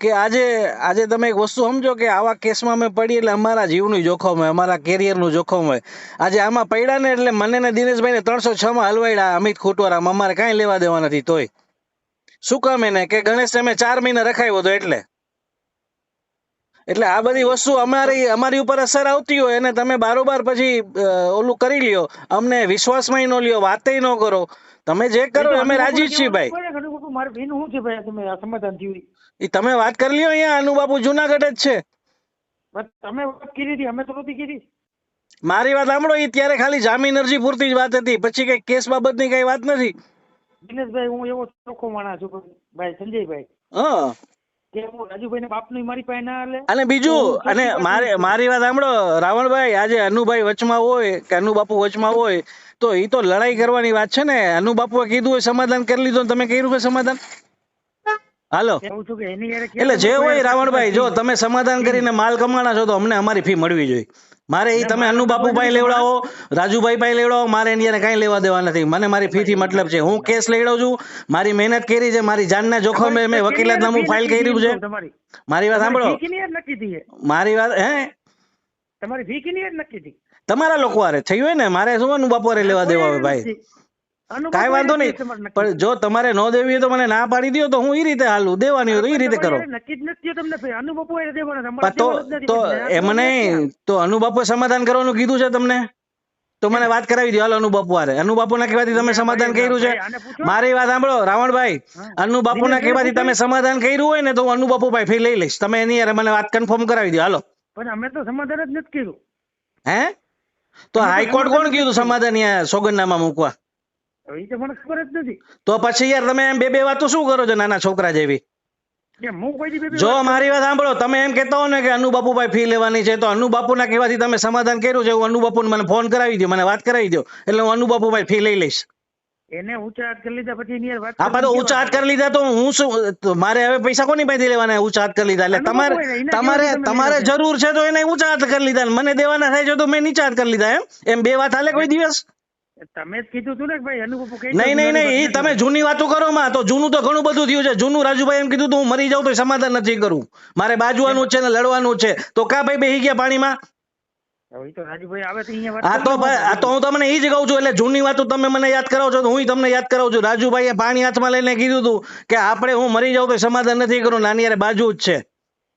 કે આજે આજે તમે એક વસ્તુ સમજો કે આવા કેસમાં અમે પડીએ એટલે અમારા જીવનું જોખમ હોય, અમારા કેરિયરનું જોખમ હોય. આજે આમાં પડ્યા ને એટલે મને ને દિનેશભાઈને ત્રણસો છ માં હલવાડ્યા અમિત ખોટવારામાં અમારે કાંઈ લેવા દેવા નથી તોય. શું કામ એને? કે ગણેશ તમે ચાર મહિના રખાયો હતો એટલે. એટલે આ બધી વસ્તુ અમારી અમારી ઉપર અસર આવતી હોય અને તમે બારોબાર પછી ઓલું કરી લ્યો. અમને વિશ્વાસમાં ન લ્યો વાતે ન કરો. તમે જે કરો અમે રાજી છીએ ભાઈ. મારે બેનું શું છે ભાઈ? તમે સમાધાન વાત કરી લ્યો અહીંયા અનુબાબુ જુનાગઢ જ છે. તમે વાત કરી હતી અમે તો નથી કરી. મારી વાત સાંભળો એ ત્યારે ખાલી જામીન અરજી પૂરતી જ વાત હતી. પછી કઈ કેસ બાબતની કઈ વાત નથી. દિનેશભાઈ હું એવો ચોખ્ખો માણસ છું ભાઈ સંજયભાઈ. હા. અને બીજું અને મારે મારી વાત સાંભળો રાવણભાઈ આજે અનુભાઈ વચમાં હોય કે અનુબાપુ વચમાં હોય તો એ તો લડાઈ કરવાની વાત છે ને. અનુબાપુએ કીધું હોય સમાધાન કરી લીધું તમે કર્યું કે સમાધાન? હાલો. એટલે જે હોય રાવણભાઈ જો તમે સમાધાન કરીને માલ કમાણા છો તો અમને અમારી ફી મળવી જોઈએ. મારે એ તમે અનુબાપુ ભાઈ લેવડાવો રાજુભાઈ ભાઈ લેવડાવો મારે એની કાંઈ લેવા દેવા નથી. મને મારી ફી થી મતલબ છે. હું કેસ લેવડાવું છું. મારી મહેનત કરી છે મારી જાનના જોખમે મેં વકીલાતનામું ફાઇલ કર્યું છે. મારી વાત સાંભળો? મારી વાત હે? તમારી ફી કિની નક્કી થઈ તમારા લોકો આરે થયું હોય ને? મારે શું અનુબાપુ લેવા દેવા હોય ભાઈ? કાંઈ વાંધો નહીં. પણ જો તમારે ન દેવી હોય તો મને ના પાડી દો તો હું એ રીતે હાલું. દેવાની હોય તો એ રીતે કરો. તો. તો એમ નહીં તો અનુબાપુએ સમાધાન કરવાનું કીધું છે તમને? તો મને વાત કરાવી દો હાલ અનુબાપુ વારે અનુબાપુ ના કહેવાથી તમે સમાધાન કર્યું છે. મારી વાત સાંભળો રાવણભાઈ. અનુબાપુ અનુબાપુના કહેવાથી તમે સમાધાન કર્યું હોય ને તો હું અનુબાપુ ભાઈ ફી લઈ લઈશ. તમે એની યાર મને વાત કન્ફર્મ કરાવી દો હાલો. પણ અમે તો સમાધાન જ નથી કર્યું. હે? તો હાઈકોર્ટ કોણ કીધું સમાધાન અહીંયા સોગંદનામા મૂકવા? તો મને ખબર જ નથી. તો પછી યાર તમે એમ બે બે વાતો શું કરો છો નાના છોકરા જેવી? જો મારી વાત સાંભળો તમે એમ કહેતા હો ને કે અનુબાપુભાઈ ફી લેવાની છે તો અનુબાપુના કહેવાથી તમે સમાધાન કર્યું છે હું અનુબાપુને મને ફોન કરાવી દો મને વાત કરાવી દો એટલે હું અનુબાપુભાઈ ફી લઈ લઈશ. એને ઊંચા હાથ કરી લીધા પછી એની વાત હા તો ઊંચા હાથ કરી લીધા તો હું શું મારે હવે પૈસા કોની પાસેથી લેવાના ઊંચા હાથ કરી લીધા? એટલે તમારે ને, તમારે તમારે જરૂર છે તો એને ઊંચા હાથ કરી લીધા મને દેવાના થાય છે તો મેં નીચા હાથ કરી લીધા એમ? એમ બે વાત હાલે કોઈ દિવસ? તમે જ કીધું તું ને કે ભાઈ અનુભવ કઈ નહીં નહીં નહીં એ તમે જૂની વાતો કરો માં. તો જૂનું તો ઘણું બધું થયું છે. જૂનું રાજુભાઈ એમ કીધું હું મરી જાઉં તો સમાધાન નથી કરું. મારે બાજવાનું છે ને લડવાનું છે. તો કા ભાઈ બેહી ગયા પાણીમાં? વાત આ તો આ તો હું તમને એ જ કહું છું એટલે જૂની વાતો તમે મને યાદ કરાવો છો તો હું તમને યાદ કરાવું છું. રાજુભાઈએ પાણી હાથમાં લઈને કીધું હતું કે આપણે હું મરી જાઉં તો સમાધાન નથી કરું નાની યારે બાજુ જ છે.